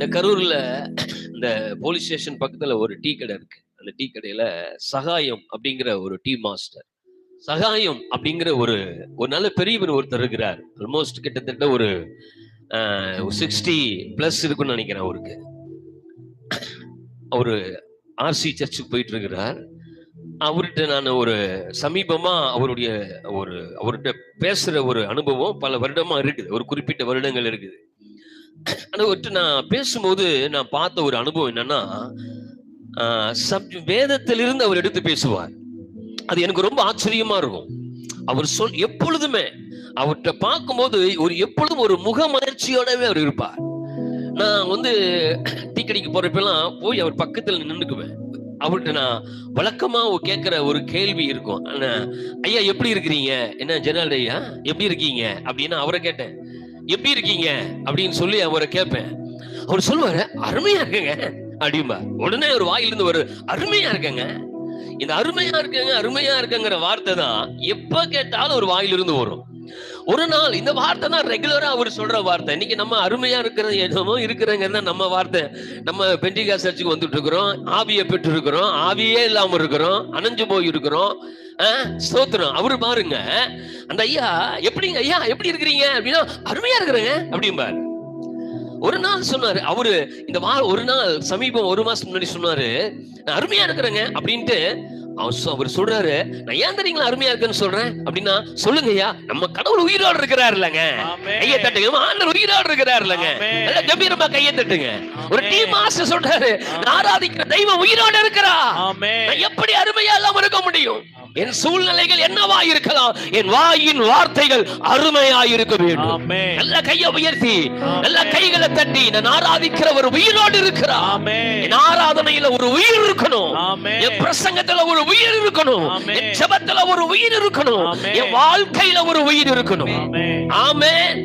இந்த கரூர்ல இந்த போலீஸ் ஸ்டேஷன் பக்கத்துல ஒரு டீ கடை இருக்கு. அந்த டீ கடையில சகாயம் அப்படிங்கிற ஒரு டீ மாஸ்டர். சகாயம் அப்படிங்கிற ஒரு ஒரு நல்ல பெரியவர் ஒருத்தர் இருக்கிறார். ஆல்மோஸ்ட் கிட்டத்தட்ட ஒரு சிக்ஸ்டி பிளஸ் இருக்குன்னு நினைக்கிறேன் அவருக்கு. அவரு ஆர்சி சர்ச்சுக்கு போயிட்டு இருக்கிறார். அவர்கிட்ட நான் ஒரு சமீபமா அவருடைய ஒரு அவர்கிட்ட பேசுற ஒரு அனுபவம் பல வருடமா இருக்குது. ஒரு குறிப்பிட்ட வருடங்கள் இருக்குது. ஆனா அவர்கிட்ட நான் பேசும்போது நான் பார்த்த ஒரு அனுபவம் என்னன்னா சப் வேதத்திலிருந்து அவர் எடுத்து பேசுவார். அது எனக்கு ரொம்ப ஆச்சரியமா இருக்கும். அவர் சொல் எப்பொழுதுமே அவர்கிட்ட பார்க்கும்போது ஒரு எப்பொழுதும் ஒரு முகமலர்ச்சியோடவே அவர் இருப்பார். நான் வந்து டீ கடைக்கு போறப்பெல்லாம் போய் அவர் பக்கத்துல நின்றுக்குவேன் அவர்கிட்ட நான் வழக்கமா கேட்கிற ஒரு கேள்வி இருக்கும். ஐயா எப்படி இருக்கிறீங்க? என்ன ஜெனரல் ஐயா எப்படி இருக்கீங்க? அப்படின்னு அவரை கேட்டேன். எப்படி இருக்கீங்க? அப்படின்னு சொல்லி அவரை கேட்பேன். அவர் சொல்லுவாரு அருமையா இருக்குங்க. அப்படிம்பா. உடனே ஒரு வாயிலிருந்து ஒரு அருமையா இருக்குங்க. இந்த அருமையா இருக்குங்க அருமையா இருக்குங்கிற வார்த்தை தான் எப்ப கேட்டாலும் ஒரு வாயிலிருந்து வரும். ஒரு நாள் இந்த வார்த்தை தான் ரெகுலரா அவர் சொல்ற வார்த்தை. இன்னைக்கு நம்ம அருமையா இருக்கிற என்னமோ இருக்கிறங்கிறது நம்ம வார்த்தை. நம்ம பெண்டிகா சர்ச்சுக்கு வந்துட்டு இருக்கிறோம் ஆவியை பெற்று இருக்கிறோம் ஆவியே இல்லாம இருக்கிறோம் அணைஞ்சு போய் இருக்கிறோம் ஸ்தோத்திரம். அவரு பாருங்க அந்த ஐயா எப்படிங்க ஐயா எப்படி இருக்கிறீங்க? அப்படின்னா அருமையா இருக்கிறேங்க அப்படிம்பாரு. ஒரு நாள் சொன்னாரு அவரு இந்த வா ஒரு நாள் சமீபம் ஒரு மாசம் முன்னாடி சொன்னாரு நான் அருமையா இருக்கிறேங்க அப்படின்ட்டு அவர் சொல்றாரு நான் ஏன் தெரியுங்களா அருமையா இருக்கேன்னு சொல்றேன்? அப்படின்னா சொல்லுங்க ஐயா நம்ம கடவுள் உயிரோடு இருக்கிறாரு இல்லைங்க கையை தட்டுங்க நம்ம ஆண்டவர் உயிரோடு இருக்கிறாரு இல்லைங்க. நல்ல கம்பீரமா கையை தட்டுங்க. ஒரு டீ மாஸ்டர் சொல்றாரு நான் ஆராதிக்கிற தெய்வம் உயிரோடு இருக்கிறா. எப்படி அருமையா இல்லாம இருக்க முடியும்? என் சூழ்நிலைகள் என்னவா இருக்கலாம் என் வாயின் வார்த்தைகள் அருமையா இருக்க வேண்டும் நல்ல கையை உயர்த்தி நல்ல கைகளை தட்டி நான் ஆராதிக்கிற ஒரு உயிரோடு இருக்கிறா ஆமென். என் ஆராதனையில ஒரு உயிர் இருக்கணும். என் பிரசங்கத்துல ஒரு உயிர் இருக்கணும். என் ஜெபத்துல ஒரு உயிர் இருக்கணும். என் வாழ்க்கையில ஒரு உயிர் இருக்கணும். ஆமென்.